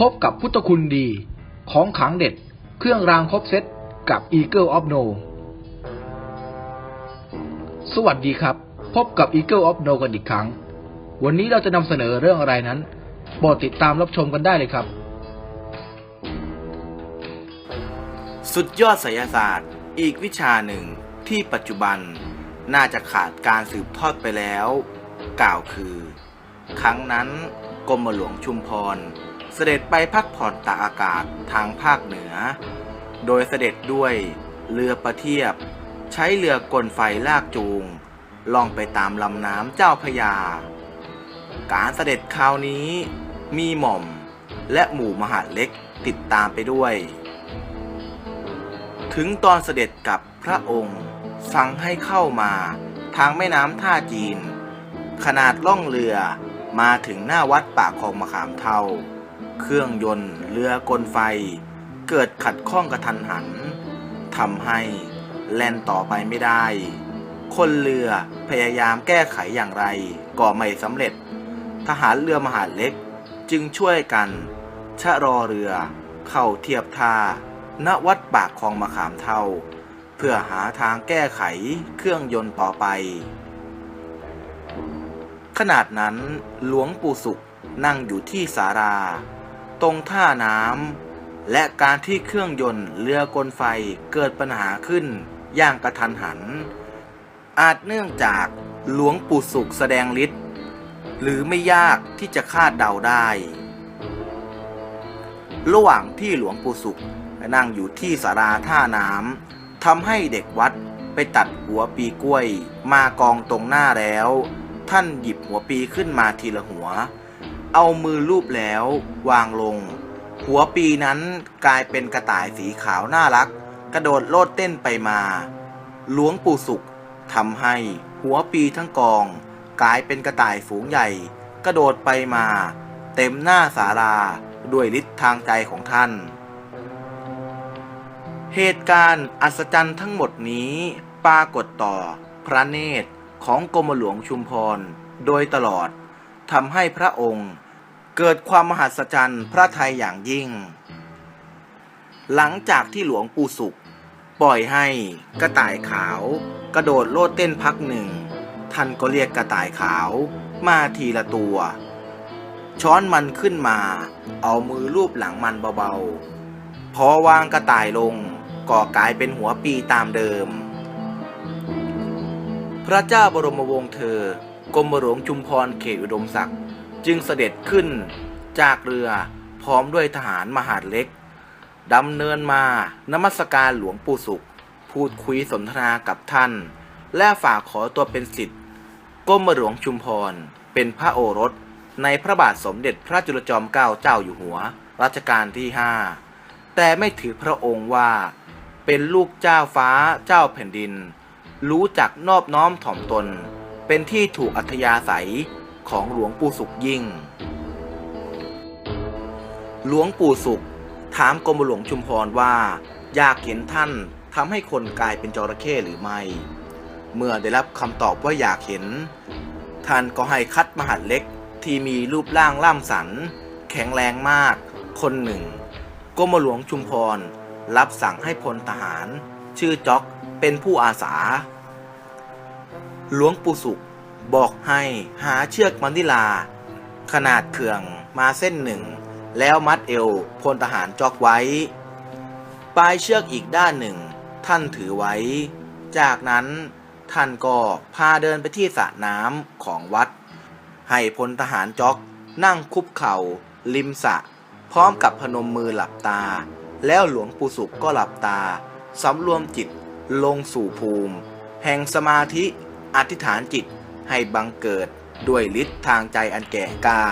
พบกับพุทธคุณดี ของขังเด็ด เครื่องรางครบเซตกับ Eagle of No สวัสดีครับ พบกับ Eagle of No กันอีกครั้ง วันนี้เราจะนำเสนอเรื่องอะไรนั้นโปรดติดตามรับชมกันได้เลยครับ สุดยอดไสยศาสตร์ อีกวิชาหนึ่งที่ปัจจุบันน่าจะขาดการสืบทอดไปแล้ว กล่าวคือ ครั้งนั้นกรมหลวงชุมพร เสด็จไปพักผ่อนตากอากาศทางภาคเหนือ โดยเสด็จด้วยเรือประเทียบ ใช้เรือกลไฟลากจูง ล่องไปตามลำน้ำเจ้าพยา การเสด็จคราวนี้มีหม่อมและหมู่มหาเล็กติดตามไปด้วย ถึงตอนเสด็จกับพระองค์ สั่งให้เข้ามาทางแม่น้ำท่าจีน ขนาดล่องเรือมาถึงหน้าวัดปากคลองมะขามเทา เครื่องยนต์ เรือกลไฟ เกิดขัดข้องกระทันหันทำให้แล่นต่อไปไม่ได้ คนเรือพยายามแก้ไขอย่างไรก็ไม่สำเร็จ ทหารเรือมหาดเล็กจึงช่วยกัน ชะรอเรือเข้าเทียบท่าณวัดปากคลองมะขามเทาเพื่อหาทางแก้ไขเครื่องยนต์ต่อไป ขนาดนั้นหลวงปู่สุขนั่งอยู่ที่ศาลา ตรงท่าน้ำและการที่เครื่องยนต์เรือกลไฟเกิดปัญหาขึ้นอย่างกระทันหัน อาจเนื่องจากหลวงปู่สุขแสดงฤทธิ์หรือไม่ยากที่จะคาดเดาได้ ระหว่างที่หลวงปู่สุขนั่งอยู่ที่สาราท่าน้ำทำให้เด็กวัดไปตัดหัวปีกล้วย มากองตรงหน้าแล้ว ท่านหยิบหัวปีขึ้นมาทีละหัว เอามือลูบแล้ววางลง หัวปีนั้นกลายเป็นกระต่ายสีขาวน่ารัก กระโดดโลดเต้นไปมา หลวงปู่สุขทำให้หัวปีทั้งกอง กลายเป็นกระต่ายฝูงใหญ่ กระโดดไปมา เต็มหน้าศาลาด้วยฤทธิ์ทางใจของท่าน เหตุการณ์อัศจรรย์ทั้งหมดนี้ปรากฏต่อพระเนตรของกรมหลวงชุมพรโดยตลอดทำให้พระองค์ เกิดความมหัศจรรย์พระไทยอย่างยิ่ง หลังจากที่หลวงปู่สุข ปล่อยให้กระต่ายขาว กระโดดโลดเต้นพักหนึ่ง ท่านก็เรียกกระต่ายขาวมาทีละตัว ช้อนมันขึ้นมา เอามือลูบหลังมันเบาๆ พอวางกระต่ายลงก็กลายเป็นหัวปีตามเดิม พระเจ้าบรมวงศ์เธอกรมหลวงชุมพรเขตอุดมศักดิ์ จึงเสด็จขึ้นจากเรือพร้อมด้วยทหารมหาดเล็กดำเนินมานมัสการหลวงปู่สุข พูดคุยสนทนากับท่าน และฝากขอตัวเป็นสิทธิ์กรมหลวงชุมพร เป็นพระโอรส ในพระบาทสมเด็จพระจุลจอมเกล้าเจ้าอยู่หัว รัชกาลที่ห้าแต่ไม่ถือพระองค์ว่า เป็นลูกเจ้าฟ้าเจ้าแผ่นดิน รู้จักนอบน้อมถ่อมตน เป็นที่ถูกอัธยาศัย ของหลวงปู่สุขยิ่ง หลวงปู่สุข ถามกรมหลวงชุมพรว่า อยากเห็นท่านทำให้คนกลายเป็นจระเข้หรือไม่ เมื่อได้รับคำตอบว่าอยากเห็น ท่านก็ให้คัดมหัดเล็กที่มีรูปร่างล่ำสัน แข็งแรงมาก คนหนึ่งกรมหลวงชุมพร รับสั่งให้พลทหาร ชื่อจ๊อกเป็นผู้อาสา หลวงปู่สุข บอกให้หาเชือกมันนิลา ขนาดเขื่องมาเส้นหนึ่ง แล้วมัดเอวพลทหารจอกไว้ ปลายเชือกอีกด้านหนึ่ง ท่านถือไว้ จากนั้นท่านก็พาเดินไปที่สระน้ำของวัด ให้พลทหารจอกนั่งคุบเข่า ริมสระพร้อมกับพนมมือหลับตา แล้วหลวงปู่สุขก็หลับตาสำรวมจิตลงสู่ภูมิ แห่งสมาธิอธิษฐานจิต ให้บังเกิดด้วยฤทธิ์ทางใจอันแก่กล้า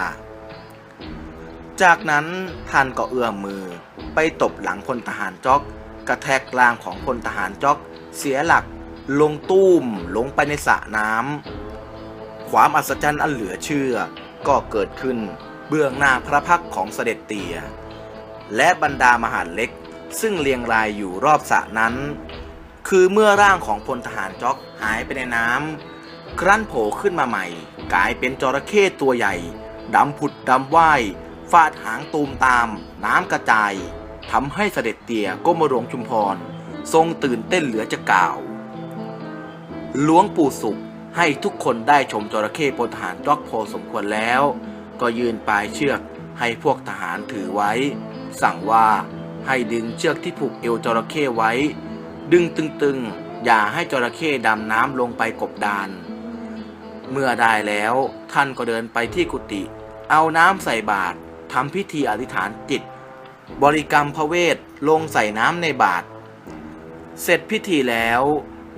จากนั้นท่านก็เอื้อมมือไปตบหลังพลทหารจอก กระแทกกลางของพลทหารจอก เสียหลักลงตุ้มลงไปในสระน้ำความอัศจรรย์อันเหลือเชื่อ ก็เกิดขึ้นเบื้องหน้าพระพักของเสด็จเตีย และบรรดามหาดเล็กซึ่งเรียงรายอยู่รอบสระนั้น คือเมื่อร่างของพลทหารจ๊อกหายไปในน้ำ ครั้นโผล่ขึ้นมาใหม่ กลายเป็นจระเข้ตัวใหญ่ ดำผุดดำว่ายฟาดหางตูมตาม น้ำกระจายทำให้เสด็จเตี่ยกรมหลวงชุมพร ทรงตื่นเต้นเหลือจะกล่าวหลวงปู่สุขให้ทุกคนได้ชมจระเข้พลทหารจ็อกพอสมควรแล้ว ก็ยืนปลายเชือกให้พวกทหารถือไว้ สั่งว่าให้ดึงเชือกที่ผูกเอวจระเข้ไว้ ดึงตึงๆ อย่าให้จระเข้ดำน้ำลงไปกบดาน เมื่อได้แล้ว ท่านก็เดินไปที่กุฏิเอาน้ำใส่บาตรทำพิธีอธิษฐานจิต บริกรรมพระเวทลงใส่น้ำในบาตรเสร็จพิธีแล้ว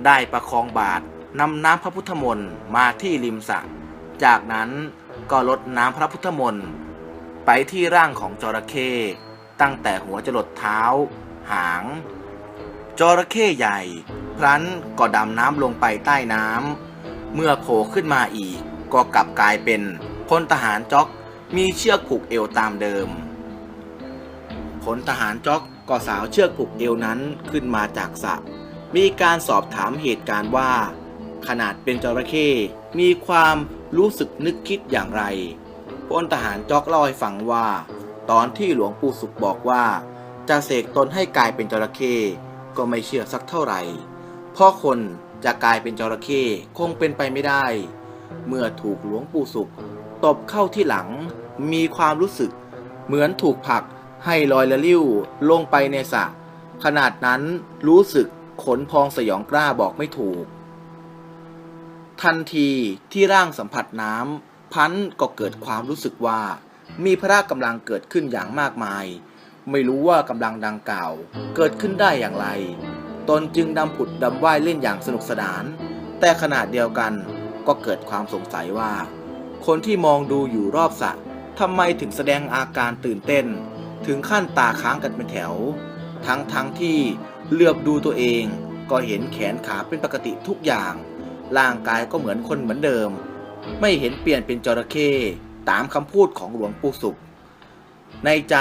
ได้ประคองบาตรนำน้ำพระพุทธมนต์มาที่ริมสระจากนั้นก็ลดน้ำพระพุทธมนต์ไปที่ร่างของจระเข้ตั้งแต่หัวจรดเท้า หาง จระเข้ใหญ่ พลันก็ดำน้ำลงไปใต้น้ำ เมื่อโผล่ขึ้นมาอีก ก็กลับกลายเป็นพลทหารจ็อกมีเชือกผูกเอวตามเดิมพลทหารจ็อกก็สาวเชือกผูกเอวนั้นขึ้นมาจากสระมีการสอบถามเหตุการณ์ว่า ขนาดเป็นจระเข้มีความรู้สึกนึกคิดอย่างไรพลทหารจ็อกเล่าให้ฟังว่า ตอนที่หลวงปู่สุขบอกว่า จะเสกตนให้กลายเป็นจระเข้ก็ไม่เชื่อสักเท่าไหร่เพราะคน จะกลายเป็นจระเข้คงเป็นไปไม่ได้ เมื่อถูกหลวงปู่สุข ตบเข้าที่หลัง มีความรู้สึก เหมือนถูกผลักให้ลอยละลิ้วลงไปในสระขนาดนั้นรู้สึกขนพองสยองกล้าบอกไม่ถูก ทันทีที่ร่างสัมผัสน้ำพันก็เกิดความรู้สึกว่า มีพระกำลังเกิดขึ้นอย่างมากมาย ไม่รู้ว่ากำลังดังกล่าว เกิดขึ้นได้อย่างไร ตนจึงดำผุดดำว่ายเล่นอย่างสนุกสนาน แต่ขณะเดียวกันก็เกิดความสงสัยว่า คนที่มองดูอยู่รอบสระทำไมถึงแสดงอาการตื่นเต้น ถึงขั้นตาค้างกันเป็นแถว ทั้งทั้งที่เลือบดูตัวเอง ก็เห็นแขนขาเป็นปกติทุกอย่าง ร่างกายก็เหมือนคนเหมือนเดิม ไม่เห็นเปลี่ยนเป็นจระเข้ตามคำพูดของหลวงปู่สุข ในใจ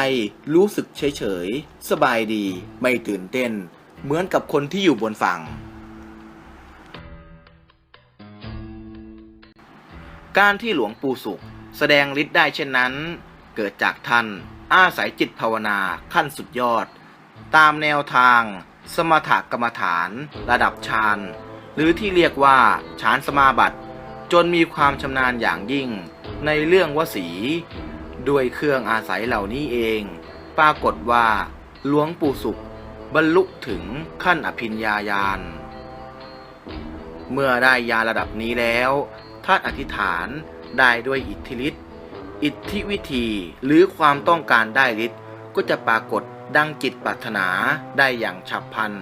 รู้สึกเฉยเฉยๆสบายดี ไม่ตื่นเต้น เหมือนกับคนที่อยู่บนฝั่ง การที่หลวงปู่สุข แสดงฤทธิ์ได้เช่นนั้น เกิดจากท่านอาศัยจิตภาวนาขั้นสุดยอด ตามแนวทาง สมถกรรมฐาน ระดับฌานหรือที่เรียกว่าฌานสมาบัติ จนมีความชำนาญอย่างยิ่งในเรื่องวสี ด้วยเครื่องอาศัยเหล่านี้เอง ปรากฏว่าหลวงปู่สุข บรรลุถึงขั้นอภิญญาญาณ เมื่อได้ยาระดับนี้แล้วท่านอธิษฐานได้ด้วยอิทธิฤทธิ์ อิทธิวิธีหรือความต้องการได้ฤทธิ์ก็จะปรากฏดังจิตปรารถนาได้อย่างฉับพลัน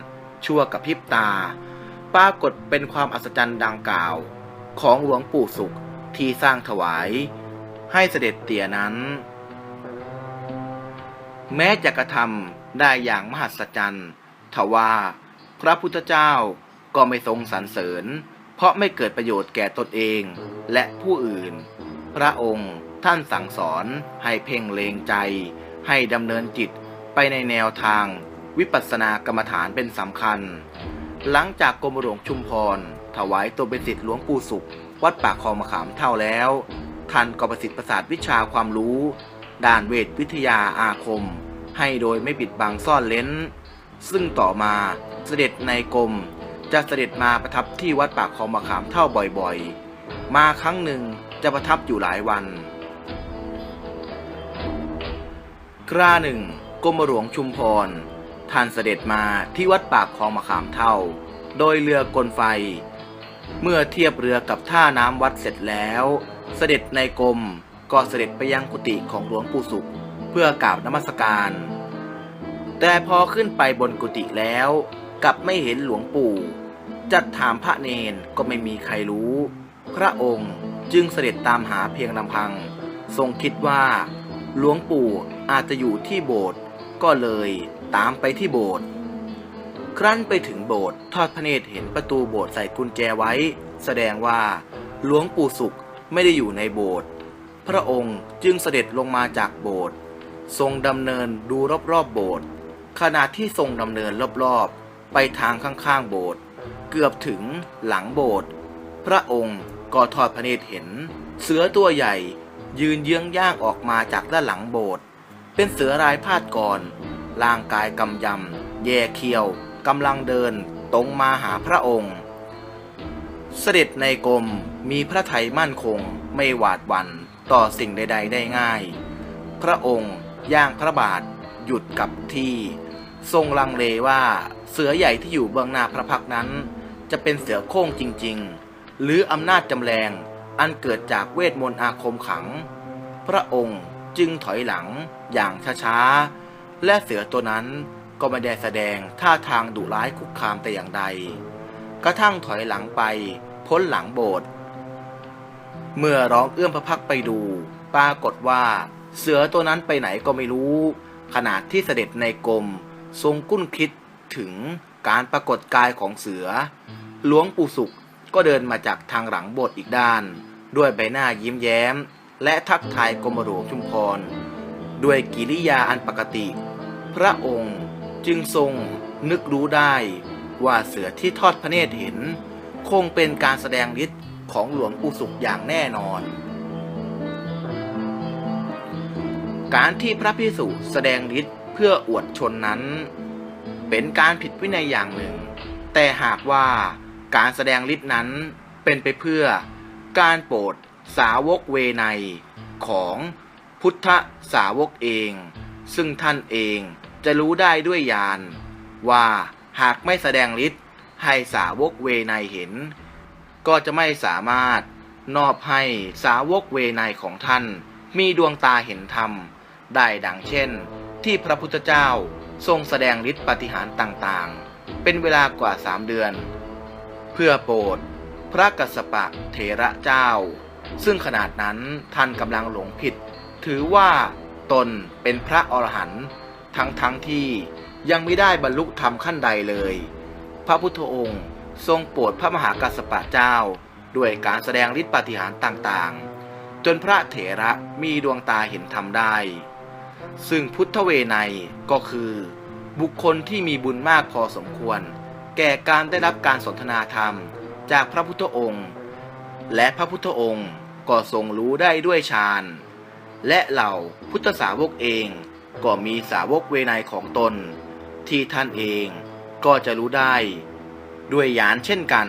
ชั่วกับพริบตา ปรากฏเป็นความอัศจรรย์ดังกล่าว ของหลวงปู่สุขที่สร้างถวาย ให้เสด็จเตี่ยนั้น แม้จะกระทำ ได้อย่างมหัศจรรย์ทว่าพระพุทธเจ้าก็ไม่ทรงสรรเสริญ เพราะไม่เกิดประโยชน์แก่ตนเองและผู้อื่น พระองค์ท่านสั่งสอนให้เพ่งเลงใจ ให้ดำเนินจิตไปในแนวทางวิปัสสนากรรมฐานเป็นสำคัญ หลังจากกรมหลวงชุมพร ถวายตัวเป็นศิษย์หลวงปู่สุข วัดปากคลองมะขามเท่าแล้ว ท่านก็ประสิทธิ์ประสาทวิชาความรู้ ด้านเวทวิทยาอาคม ให้โดยไม่ปิดบังซ่อนเล้น ซึ่งต่อมาเสด็จในกรมจะเสด็จมาประทับที่วัดปากคลองมะขามเท่าบ่อยๆ มาครั้งหนึ่งจะประทับอยู่หลายวันคราหนึ่งกรมหลวงชุมพรท่านเสด็จมาที่วัดปากคลองมะขามเท่า โดยเรือกลไฟ เมื่อเทียบเรือกับท่าน้ำวัดเสร็จแล้ว เสด็จในกรมก็เสด็จไปยังกุฏิของหลวงปู่สุข เพื่อกราบนมัสการ แต่พอขึ้นไปบนกุฏิแล้วกลับไม่เห็นหลวงปู่จัดถามพระเนนก็ไม่มีใครรู้ พระองค์จึงเสด็จตามหาเพียงลำพัง ทรงคิดว่า หลวงปู่อาจจะอยู่ที่โบสถ์ก็เลยตามไปที่โบสถ์ครั้นไปถึงโบสถ์ทอดพระเนตรเห็นประตูโบสถ์ใส่กุญแจไว้ แสดงว่า หลวงปู่สุขไม่ได้อยู่ในโบสถ์พระองค์จึงเสด็จลงมาจากโบสถ์ ทรงดำเนินดูรอบๆโบสถ์ขณะที่ทรงดำเนินรอบๆ ไปทางข้างๆโบสถ์เกือบถึงหลังโบสถ์พระองค์ก็ทอดพระเนตรเห็น เสือตัวใหญ่ ยืนเยื้องย่างออกมาจากด้านหลังโบสถ์เป็นเสือรายพาดก่อนร่างกายกำยำแย่เคียวกำลังเดินตรงมาหาพระองค์ เสด็จในกรมมีพระไทยมั่นคงไม่หวาดหวั่นต่อสิ่งใด ๆ ได้ง่าย พระองค์ ย่างพระบาทหยุดกับที่ ทรงลังเลว่าเสือใหญ่ที่อยู่เบื้องหน้าพระพักนั้น จะเป็นเสือโคร่งจริงๆ หรืออำนาจจำแรงอันเกิดจากเวทมนต์อาคมขัง พระองค์จึงถอยหลังอย่างช้าๆ และเสือตัวนั้นก็ไม่ได้แสดงท่าทางดุร้ายคุกคามแต่อย่างใด กระทั่งถอยหลังไปพ้นหลังโบสถ์เมื่อร้องเอื้อมพระพักไปดู ปรากฏว่า เสือตัวนั้นไปไหนก็ไม่รู้ ขนาดที่เสด็จในกรมทรงกุ้นคิดถึงการปรากฏกายของเสือ หลวงปู่สุขก็เดินมาจากทางหลังโบสถ์อีกด้าน ด้วยใบหน้ายิ้มแย้ม และทักทายกรมหลวงชุมพร ด้วยกิริยาอันปกติ พระองค์จึงทรงนึกรู้ได้ว่าเสือที่ทอดพระเนตรเห็น คงเป็นการแสดงฤทธิ์ของหลวงปู่สุขอย่างแน่นอน การที่พระพิสุแสดงฤทธิ์เพื่ออวดชนนั้น เป็นการผิดวินัยอย่างหนึ่ง แต่หากว่าการแสดงฤทธิ์นั้นเป็นไปเพื่อการโปรดสาวกเวไนของพุทธสาวกเอง ซึ่งท่านเองจะรู้ได้ด้วยญาณว่าหากไม่แสดงฤทธิ์ให้สาวกเวไนเห็น ก็จะไม่สามารถนอบให้สาวกเวไนของท่านมีดวงตาเห็นธรรม ได้ดังเช่น ที่พระพุทธเจ้าทรงแสดงฤทธิปฏิหารต่างๆ เป็นเวลากว่าสามเดือน เพื่อโปรดพระกัสสปะเถระเจ้า ซึ่งขนาดนั้นท่านกำลังหลงผิด ถือว่าตนเป็นพระอรหันต์ทั้งๆทที่ยังไม่ได้บรรลุธรรมขั้นใดเลย พระพุทธองค์ทรงโปรดพระมหากัสสปะเจ้า ด้วยการแสดงฤทธิปฏิหารต่างๆ จนพระเถระมีดวงตาเห็นธรรมได้ ซึ่งพุทธเวไนก็คือ บุคคลที่มีบุญมากพอสมควร แก่การได้รับการสนทนาธรรมจากพระพุทธองค์ และพระพุทธองค์ก็ทรงรู้ได้ด้วยฌานและเหล่าพุทธสาวกเองก็มีสาวกเวไนของตน ที่ท่านเองก็จะรู้ได้ ด้วยญาณเช่นกัน